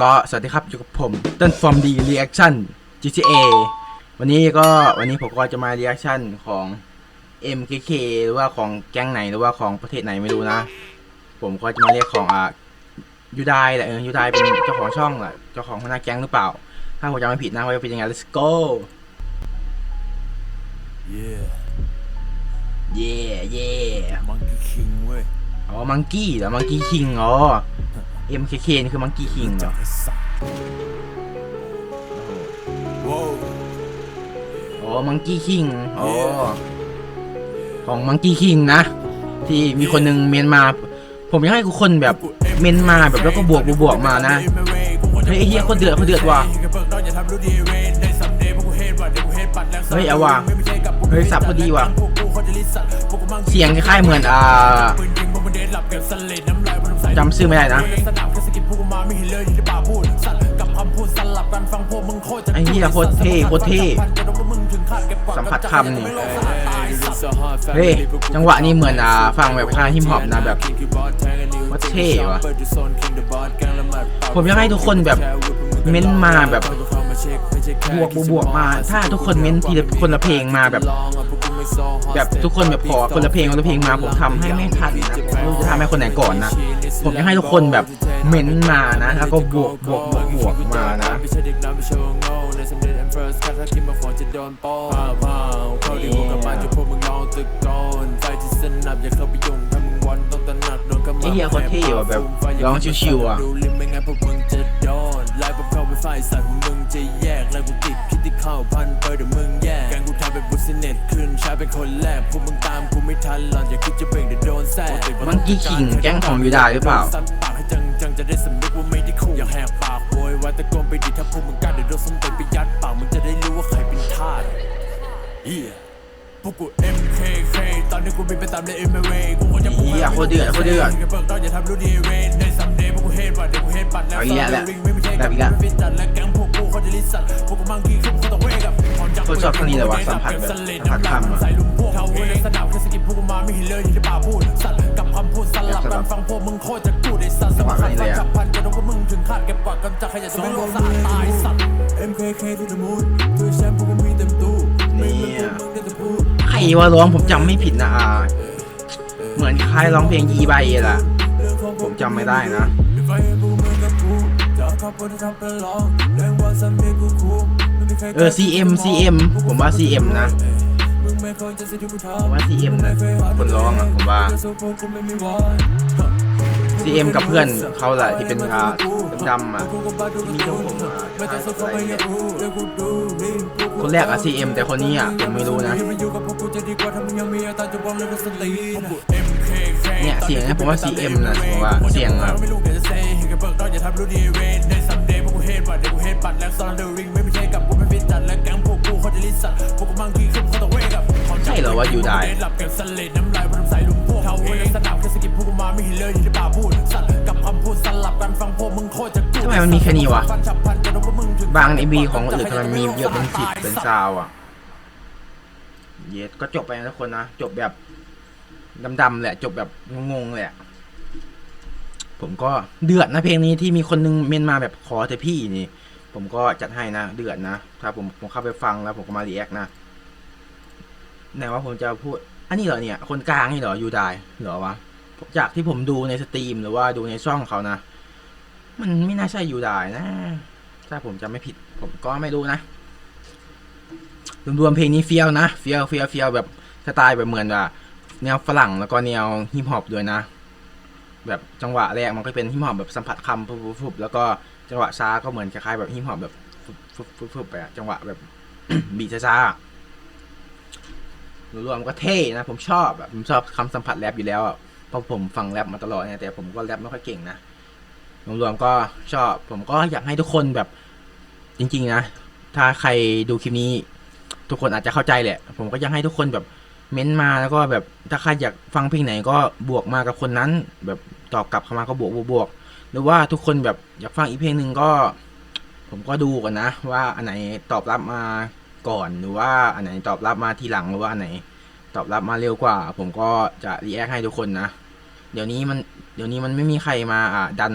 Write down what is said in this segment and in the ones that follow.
ก็สวัสดีครับอยู่กับผมต้นฟอร์มดีรีแอคชั่น GTA วันนี้ก็วันนี้ผมก็จะมารีแอคชั่นของ MKK หรือว่าของแก๊งไหนหรือว่าของประเทศไหนไม่รู้นะ ผมก็จะมาเรียกของอะยูไดแหละเออยูไดเป็นเจ้าของช่องแหละเจ้าของหัวหน้าแก๊งหรือเปล่า ถ้าผมจำไม่ผิดนะว่าจะเป็นยังไง let's go Yeah, เย่เย่ Monkey King เว้ยอ๋อมังกี้เหรอมังกี้คิงอ๋อ MKK นี่คือมังกี้คิงเหรจัอบให้สักว้าวอ๋อมังกี้คิงอ๋อของมังกี้คิงนะ ที่มีคนหนึ่งเมนมา ผมอยากให้ทุกคนแบบเมนมาแบบแล้วก็บวกบวกบวกมานะเฮ้ยไอ้เหี้ยคนเดือดคนเดือดว่ะเฮ้ยเอาว่ะเฮ้ยสับพอดีว่ะเสียงคล้ายๆเหมือนอ่า จำชื่อไม่ได้นะไอ้เหี้ยโคตรเท่โคตรเท่สัมผัสคำนี่เฮ้ยจังหวะนี้เหมือนอ่าฟังแบบคล้ายฮิปฮอปนะแบบว่าเท่ว่ะผมอยากให้ทุกคนแบบเม้นมาแบบบวกบวกบวกมา ถ้าทุกคนเม้นทีละคนละเพลงมาแบบ แบบทุกคนแบบขอคนละเพลงคนละเพลงมาผมทำให้ไม่ทันนะผมไม่รู้จะทำให้คนไหนก่อนนะ ผมอยากให้ทุกคนแบบเม้นมานะ แล้วก็บวกบวกบวกบวกมานะไม่ใช่เด็กน้ำไม่โชว์โง่ในสำเร็จ and first ถ้าคิดมาฝนจะโดนป้อนเปล่าเข้าดีพวกกับมันที่อย่าเข้าไปยุ่งถ้ามึงวันต้องตระหนักโดนกำไอ้เหี้ยโคตรเท่ว่ะแบบร้องชิวๆอะดูลิมไม่งั้นพวกมึงจะโดนไล่ปุ๊บเข้าไปไฟสัตว์มึงจะแยกแล้วกูติดคิดที่เข้าพันเปิดเดี๋ยวมึง เป็นบุสเน็ตขึ้นช้าเป็นคนแรกพวกมึงตามกูไม่ทันหรอกอย่าคิดจะเบ่งเดี๋ยวโดนแซ่มันกี้คิงแก๊งของยูดาหรือเปล่าสัตว์ปากให้จังจังจะได้สำนึกว่าไม่ได้คู่อย่าแหกปากโวยวายตะโกนไปดิถ้าพวกมึงกล้าเดี๋ยวโดนส้มเต็มไปยัดปากมึงจะได้รู้ว่าใครเป็นทาสเฮียพวกกู MKK ตอนนี้กูบินไปตามเลย MMA กูก็จะพุ่งเหี้ยโคตรเดือดโคตรเดือดเปิดต้นอย่าทำรู้ดีเวนในซัมเดย์พวกกูเฮดบัตเดี๋ยวกูเฮดบัตแล้วเอาอีกแล้วแหละไม่ใช่แบบอีกกัแล้วบฟิตจัดและแก๊งพวกกูเขาจะลิสัตพวกกูมังกี้ขึ้นเขาต้องเวกับ ของจับคนชอบคนนี้เลยวะสัมผัสแบบสัมผัสคำอะใส่ลุมพวกเขาเองสนามแค่สกิปพวกกูมาไม่เห็นเลยที่ปากพูดสัตว์กับคำพูดสลับกันฟังพวกมึงโคตรจะกูดไอ้สัตว์สมัครสัตว์จับพันจะรู้ว่ามึงถึงคาดเก็บปากกำจัดใครจะจะไม่รู้สะอาดตายสัตว์ MKK to the moon คือแชมป์พวกกูมีเต็มตู้ไม่เหมือนพวกมึงได้แต่พูดใครว่าร้องผมจำไม่ผิดนะอ่าเหมือนคล้ายร้องเพลงยีใบแหละผมจำไม่ได้นะ เเออ CM CM ผมว่า CM นะผมว่า CM นะคนร้องอะผมว่า CM กับเพื่อนเขาแหละที่เป็นอาดำๆอะที่มีทรงผมอะอะไรเนี่ยคนแรกอะ CM แต่คนนี้อะผมไม่รู้นะเนี่ยเสียงนะผมว่า CM นะผมว่าเสียงอะเซ่เห็นกับเบิกต้อนอย่าทำรู้ดีเวนในซัมเดย์พวกกูเฮดบัตรเดี๋ยวกูเฮดบัตรแล้วซอนเดอร์ริงไม่ใช่กับกู จัดและแก๊งพวกกูเขาจะลิสัตพวกกูมังกี้ขึ้นเขาต้องเวกับใช่เหรอว่าอยู่ได้หลับเก็บสเลดน้ำลายบนน้ำใสลุมพวกเขาเองสนามแค่สกิปพวกกูมาไม่เห็นเลยที่ปากพูดสัตว์กับคำพูดสลับกันฟังพวกมึงโคตรจะกูทำไมมันมีแค่นี้วะฟันฉับพลันจะรู้ว่ามึงถึงบาง MV ของคนอื่นทำไมมีเยอะเป็นสิบเป็นซาวอะเยสก็จบไปนะทุกคนนะจบแบบดำๆแหละ จบแบบงงๆเลยอะผมก็เดือดนะเพลงนี้ที่มีคนนึงเมนมาแบบขอแต่พี่นี่ ผมก็จัดให้นะเดือดนะ ถ้าผมผมเข้าไปฟังแล้วผมก็มารีแอคนะไหนว่าผมจะพูด อันนี้เหรอเนี่ย คนกลางนี่เหรอยูไดเหรอวะจากที่ผมดูในสตรีมหรือว่าดูในช่องเขานะ มันไม่น่าใช่ยูไดนะ ถ้าผมจำไม่ผิด ผมก็ไม่รู้นะรวมๆเพลงนี้เฟี้ยวนะเฟี้ยวเฟี้ยวเฟี้ยวแบบสไตล์แบบเหมือนว่าแนวฝรั่งแล้วก็แนวฮิปฮอปด้วยนะ แบบจังหวะแรกมันก็เป็นฮิปฮอปแบบสัมผัสคำฟุบฟุบแล้วก็จังหวะช้าก็เหมือนคล้ายๆแบบฮิปฮอปแบบฟุบฟุบฟุบไปอะจังหวะแบบบีช้าๆรวมๆก็เท่นะ ผมชอบแบบผมชอบคำสัมผัสแรปอยู่แล้วอะเพราะผมฟังแรปมาตลอดเนี่ยแต่ผมก็แรปไม่ค่อยเก่งนะรวมๆก็ชอบ ผมก็อยากให้ทุกคนแบบจริง ๆ นะ ถ้าใครดูคลิปนี้ ทุกคนอาจจะเข้าใจแหละ ผมก็อยากให้ทุกคนแบบ เม้นต์มาแล้วก็แบบถ้าใครอยากฟังเพลงไหนก็บวกมากับคนนั้น แบบตอบกลับเข้ามาก็บวกบวกบวกหรือว่าทุกคนแบบอยากฟังอีกเพลงหนึ่งก็ ผมก็ดูกันนะ ว่าอันไหนตอบรับมาก่อนหรือว่าอันไหนตอบรับมาทีหลังหรือว่าอันไหน ตอบรับมาเร็วกว่า ผมก็จะรีแอคให้ทุกคนนะเดี๋ยวนี้มันเดี๋ยวนี้มันไม่มีใครมาอ่าดัน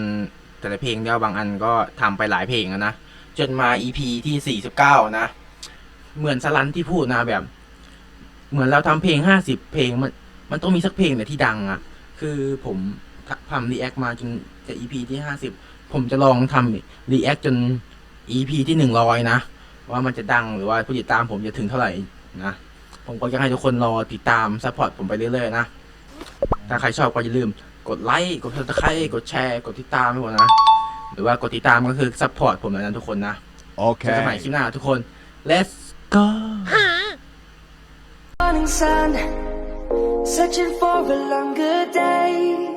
แต่ละเพลงเนี่ยบางอันก็ทำไปหลายเพลงแล้วนะจนมา EP ที่ 49 นะ เหมือนสลันที่พูดนะแบบ เหมือนเราทำเพลง50เพลงมัน มันต้องมีสักเพลงเนี่ยที่ดังอะ่ะ คือผมทำรีแอคมาจนจะ EP ที่50ผมจะลองทำรีแอคจน EP ที่100นะ ว่ามันจะดังหรือว่าผู้ติดตามผมจะถึงเท่าไหร่นะ ผมก็อยากให้ทุกคนรอติดตามซัพพอร์ตผมไปเรื่อยๆนะ ถ้าใครชอบก็อย่าลืม กดไลค์กดซับสไครต์กดแชร์ กดติดตามให้ผมนะ หรือว่ากดติดตามก็คือซัพพอร์ตผมแล้วนะทุกคนนะเจอกันใหม่คลิปหน้าทุกคน let's go morning sun, searching for a longer day.